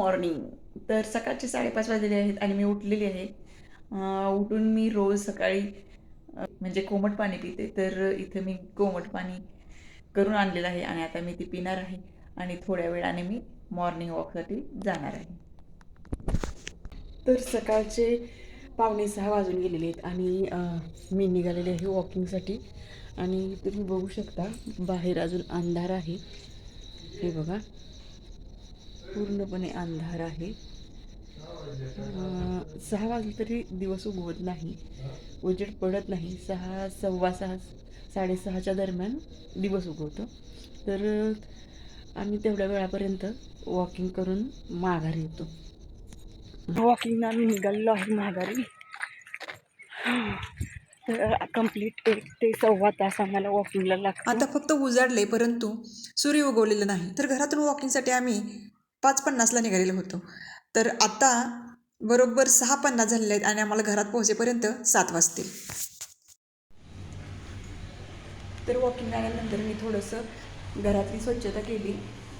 Morning तर सकाळचे साडेपाच वाजलेले आहेत आणि मी उठलेली आहे. उठून मी रोज सकाळी म्हणजे कोमट पाणी पिते. तर इथं मी कोमट पाणी करून आणलेलं आहे आणि आता मी ती पिणार आहे आणि थोड्या वेळाने मी मॉर्निंग वॉकसाठी जाणार आहे. तर सकाळचे पावणे सहा वाजून गेलेले आहेत आणि मी निघालेले आहे वॉकिंगसाठी आणि तुम्ही बघू शकता बाहेर अजून अंधार आहे. हे बघा. पूर्णपणे अंधार आहे. सहा वाजले तरी दिवस उगवत नाही. उजेड पडत नाही. सहा सव्वा सहा साडेसहाच्या दरम्यान दिवस उगवतो. तर आम्ही तेवढ्या वेळापर्यंत वॉकिंग करून माघारी येतो. वॉकिंग आम्ही निघालेलो आहे माघारी. तर कंप्लीट एक ते सव्वा तास आम्हाला वॉकिंगला लागतो. आता फक्त उजाडले परंतु सूर्य उगवलेला नाही. तर घरातून वॉकिंगसाठी आम्ही पाच पन्नासला निघालेलो होतो. तर आता बरोबर सहा पन्नास झालेले आहेत आणि आम्हाला घरात पोहोचेपर्यंत सात वाजतील. तर वॉकिंग आल्यानंतर मी थोडंसं घरातली स्वच्छता केली.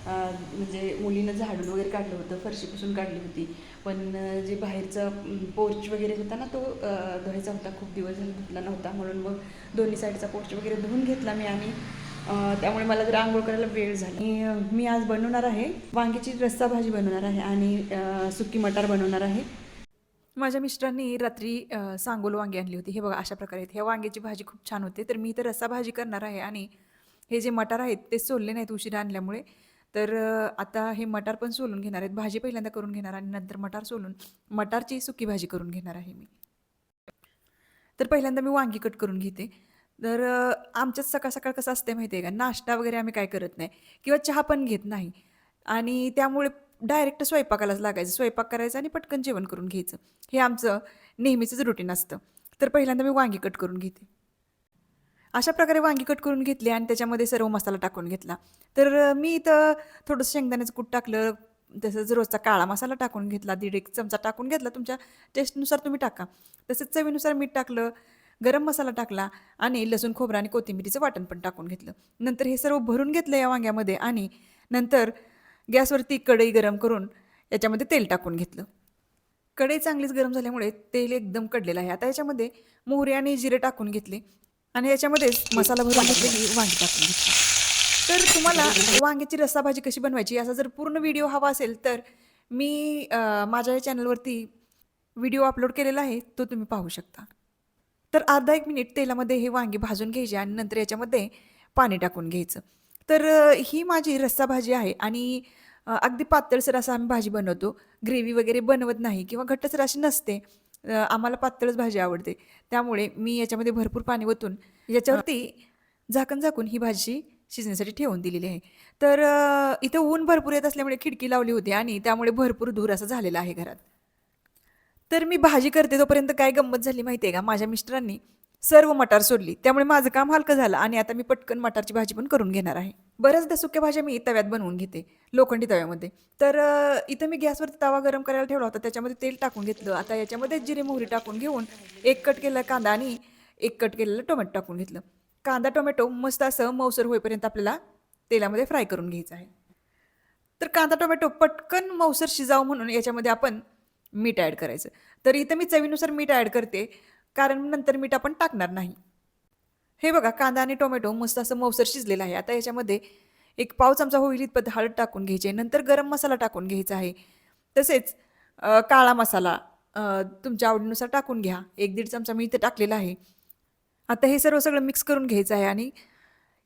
म्हणजे मुलीनं झाडून वगैरे काढलं होतं फरशी पुसून काढली होती. पण जे बाहेरचा पोर्च वगैरे होता ना तो धुवायचा होता. खूप दिवस धुतला नव्हता. म्हणून मग दोन्ही साईडचा पोर्च वगैरे धुवून घेतला मी आणि त्यामुळे मला जर आंघोळ करायला वेळ झाला. मी आज बनवणार आहे वांग्याची रस्सा भाजी बनवणार आहे आणि सुकी मटार बनवणार आहे. माझ्या मिस्टरांनी रात्री सांगोल वांगी आणली होती. हे बघा अशा प्रकारे आहेत. ह्या वांग्याची भाजी खूप छान होते. तर मी इथं रस्सा भाजी करणार आहे आणि हे जे मटार आहेत ते सोलले नाहीत उशिरा आणल्यामुळे. तर आता हे मटार पण सोलून घेणार आहेत. भाजी पहिल्यांदा करून घेणार आणि नंतर मटार सोलून मटारची सुकी भाजी करून घेणार आहे मी. तर पहिल्यांदा मी वांगी कट करून घेते. तर आमच्यात सकाळ सकाळ कसं असते माहिती आहे का? नाश्ता वगैरे आम्ही काय करत नाही किंवा चहा पण घेत नाही. आणि त्यामुळे डायरेक्ट स्वयंपाकालाच लागायचं. स्वयंपाक करायचं आणि पटकन जेवण करून घ्यायचं. हे आमचं नेहमीचंच रुटीन असतं. तर पहिल्यांदा मी वांगी कट करून घेते. अशा प्रकारे वांगी कट करून घेतली आणि त्याच्यामध्ये सर्व मसाला टाकून घेतला. तर मी इथं थोडंसं शेंगदाण्याचं कूट टाकलं. तसंच रोजचा काळा मसाला टाकून घेतला. दीड एक चमचा टाकून घेतला. तुमच्या टेस्टनुसार तुम्ही टाका. तसंच चवीनुसार मीठ टाकलं. गरम मसाला टाकला आणि लसूण खोबरं आणि कोथिंबिरीचं वाटण पण टाकून घेतलं. नंतर हे सर्व भरून घेतलं या वांग्यामध्ये आणि नंतर गॅसवरती कढई गरम करून याच्यामध्ये तेल टाकून घेतलं. कढई चांगलीच गरम झाल्यामुळे तेल एकदम कडलेलं आहे. आता याच्यामध्ये मोहरी आणि जिरे टाकून घेतले आणि याच्यामध्येच मसाला भरून घेतलेली वांगी टाकून घेतली. तर तुम्हाला वांग्याची रस्सा भाजी कशी बनवायची असा जर पूर्ण व्हिडिओ हवा असेल तर मी माझ्या या चॅनलवरती व्हिडिओ अपलोड केलेला आहे तो तुम्ही पाहू शकता. तर अर्धा एक मिनिट तेलामध्ये हे वांगी भाजून घ्यायचे आणि नंतर याच्यामध्ये पाणी टाकून घ्यायचं. तर ही माझी रस्सा भाजी आहे आणि अगदी पातळसर असं आम्ही भाजी बनवतो. ग्रेव्ही वगैरे बनवत नाही किंवा घट्टसर अशी नसते. आम्हाला पातळच भाजी आवडते. त्यामुळे मी याच्यामध्ये भरपूर पाणी ओतून याच्यावरती झाकण झाकून ही भाजी शिजण्यासाठी ठेवून दिलेली आहे. तर इथं ऊन भरपूर येत असल्यामुळे खिडकी लावली होती आणि त्यामुळे भरपूर धूर असं झालेला आहे घरात. तर मी भाजी करते तोपर्यंत काय गंमत झाली माहिती आहे का? माझ्या मिस्टरांनी सर्व मटार सोडली. त्यामुळे माझं काम हलकं झालं आणि आता मी पटकन मटारची भाजी पण करून घेणार आहे. बऱ्याचदा सुक्या भाज्या मी तव्यात बनवून घेते लोखंडी तव्यामध्ये. तर इथं मी गॅसवरती तवा गरम करायला ठेवला होता त्याच्यामध्ये तेल टाकून घेतलं. आता याच्यामध्ये जिरे मोहरी टाकून घेऊन एक कट केलेला कांदा आणि एक कट केलेलं टोमॅटो टाकून घेतलं. कांदा टोमॅटो मस्त असं मौसर होईपर्यंत आपल्याला तेलामध्ये फ्राय करून घ्यायचं आहे. तर कांदा टोमॅटो पटकन मौसर शिजावं म्हणून याच्यामध्ये आपण मीठ ॲड करायचं. तर इथं मी चवीनुसार मीठ ॲड करते कारण नंतर मीठ आपण टाकणार नाही. हे बघा कांदा आणि टोमॅटो मस्त असं मौसर शिजलेलं आहे. आता याच्यामध्ये एक पाव चमचा होईल इतपत हळद टाकून घ्यायची आहे नंतर गरम मसाला टाकून घ्यायचा आहे. तसेच काळा मसाला तुमच्या आवडीनुसार टाकून घ्या. एक दीड चमचा मी इथे टाकलेला आहे. आता हे सर्व सगळं मिक्स करून घ्यायचं आहे आणि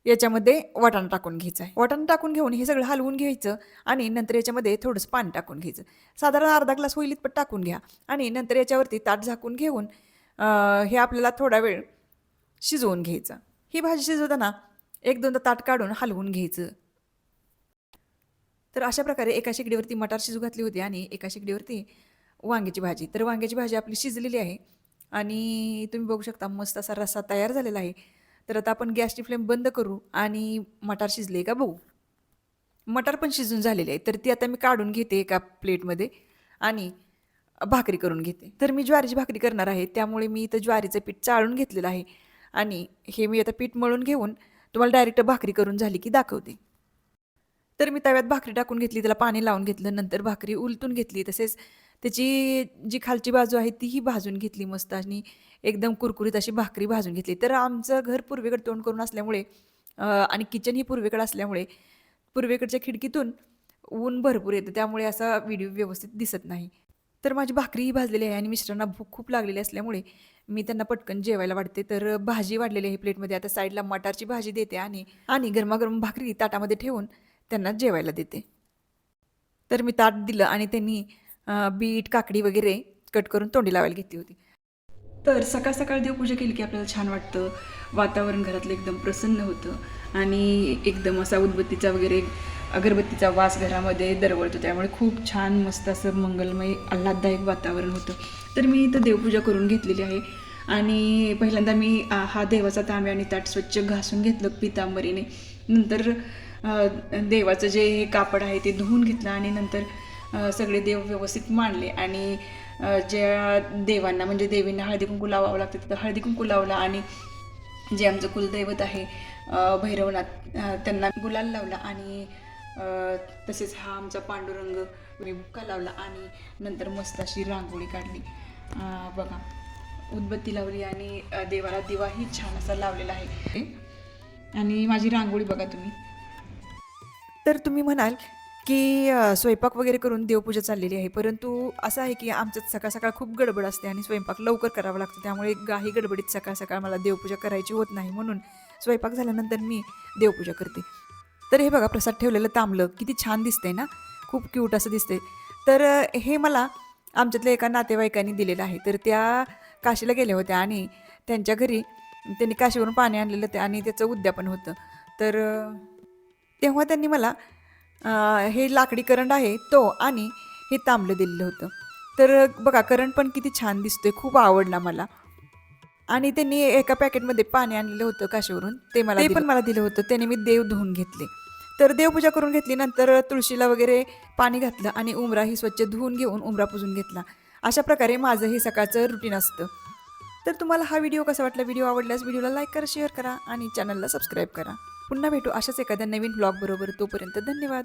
याच्यामध्ये वाटाणा टाकून घ्यायचं आहे. वाटाणा टाकून घेऊन हे सगळं हलवून घ्यायचं आणि नंतर याच्यामध्ये थोडंसं पाणी टाकून घ्यायचं. साधारण अर्धा ग्लास होईल इतपत टाकून घ्या. आणि नंतर याच्यावरती ताट झाकून घेऊन हे आपल्याला थोडा वेळ शिजवून घ्यायचं. ही भाजी शिजवताना एक दोनदा ताट काढून हलवून घ्यायचं. तर अशा प्रकारे एका शेगडीवरती मटार शिजू घातली होती आणि एका शेगडीवरती वांग्याची भाजी. तर वांग्याची भाजी आपली शिजलेली आहे. आणि तुम्ही बघू शकता मस्त असा रस्सा तयार झालेला आहे. तर आता आपण गॅसची फ्लेम बंद करू आणि मटार शिजले का बघू? मटार पण शिजून झालेले आहे तर ती आता मी काढून घेते एका प्लेटमध्ये आणि भाकरी करून घेते. तर मी ज्वारीची भाकरी करणार आहे. त्यामुळे मी इथं ज्वारीचं पीठ चाळून घेतलेलं आहे आणि हे मी आता पीठ मळून घेऊन तुम्हाला डायरेक्ट भाकरी करून झाली की दाखवते. तर मी तव्यात भाकरी टाकून घेतली त्याला पाणी लावून घेतलं नंतर भाकरी उलटून घेतली. तसेच त्याची जी खालची बाजू आहे तीही भाजून घेतली मस्त आणि एकदम कुरकुरीत अशी भाकरी भाजून घेतली. तर आमचं घर पूर्वेकडे तोंड करून असल्यामुळे आणि किचन ही पूर्वेकडे असल्यामुळे पूर्वेकडच्या खिडकीतून ऊन भरपूर येतं. त्यामुळे असा व्हिडिओ व्यवस्थित दिसत नाही. तर माझी भाकरीही भाजलेली आहे आणि मिस्टरांना भूक खूप लागलेली असल्यामुळे मी त्यांना पटकन जेवायला वाढते. तर भाजी वाढलेली आहे प्लेटमध्ये. आता साईडला मटारची भाजी देते आणि आणि गरमागरम भाकरी ताटामध्ये ठेवून त्यांना जेवायला देते. तर मी ताट दिलं आणि त्यांनी बीट काकडी वगैरे कट करून तोंडी लावायला घेतली होती. तर सकाळ सकाळ देवपूजा केली की आपल्याला छान वाटतं. वातावरण घरातलं एकदम प्रसन्न होतं. आणि एकदम असा उदबत्तीचा वगैरे अगरबत्तीचा वास घरामध्ये दरवळतो. त्यामुळे खूप छान मस्त असं मंगलमय आल्हाददायक वातावरण होतं. तर मी इथं देवपूजा करून घेतलेली आहे. आणि पहिल्यांदा मी हा देवाचा तांबे आणि ताट स्वच्छ घासून घेतलं पितांबरीने. नंतर देवाचं जे कापड आहे ते धुवून घेतलं आणि नंतर सगळे देव व्यवस्थित मांडले आणि ज्या देवांना म्हणजे देवींना हळदी कुंकू लावावं लागतं तिथं हळदी कुंकू लावला आणि जे आमचं कुलदैवत आहे भैरवनाथ त्यांना गुलाल लावला आणि तसेच हा आमचा पांडुरंग बुक्का लावला आणि नंतर मस्त अशी रांगोळी काढली. बघा उदबत्ती लावली आणि देवाला दिवाही छान असा लावलेला आहे. आणि माझी रांगोळी बघा तुम्ही. तर तुम्ही म्हणाल की अ, स्वयंपाक वगैरे करून देवपूजा चाललेली आहे. परंतु असं आहे की आमच्यात सकाळ सकाळ खूप गडबड असते आणि स्वयंपाक लवकर करावा लागतो. त्यामुळे गाही गडबडीत सकाळ सकाळ मला देवपूजा करायची होत नाही. म्हणून स्वयंपाक झाल्यानंतर मी देवपूजा करते. तर हे बघा प्रसाद ठेवलेलं तांबलं. किती छान दिसतंय ना? खूप क्यूट असं दिसतंय. तर अ, हे मला आमच्यातल्या एका नातेवाईकांनी दिलेलं आहे. तर त्या काशीला गेल्या होत्या आणि त्यांच्या घरी त्यांनी काशीवरून पाणी आणलेलं ते आणि त्याचं उद्यापन होतं. तर अ, तेव्हा त्यांनी मला हे लाकडी करंट आहे तो आणि हे तांबलं दिलेलं होतं. तर बघा करंट पण किती छान दिसतोय खूप आवडला मला. आणि त्यांनी एका पॅकेटमध्ये पाणी आणलेलं होतं काशीवरून. ते मला ते पण मला दिलं होतं. त्याने मी देव धुवून घेतले. तर देवपूजा करून घेतली नंतर तुळशीला वगैरे पाणी घातलं आणि उमराही स्वच्छ धुवून घेऊन उमरा पुजून घेतला. अशा प्रकारे माझं हे सकाळचं रुटीन असतं. तर तुम्हाला हा व्हिडिओ कसा वाटला? व्हिडिओ आवडल्यास व्हिडिओला लाईक करा शेअर करा आणि चॅनलला सबस्क्राईब करा. पुन्हा भेटू अशाच एखाद्या नवीन ब्लॉग बरोबर तोपर्यंत धन्यवाद.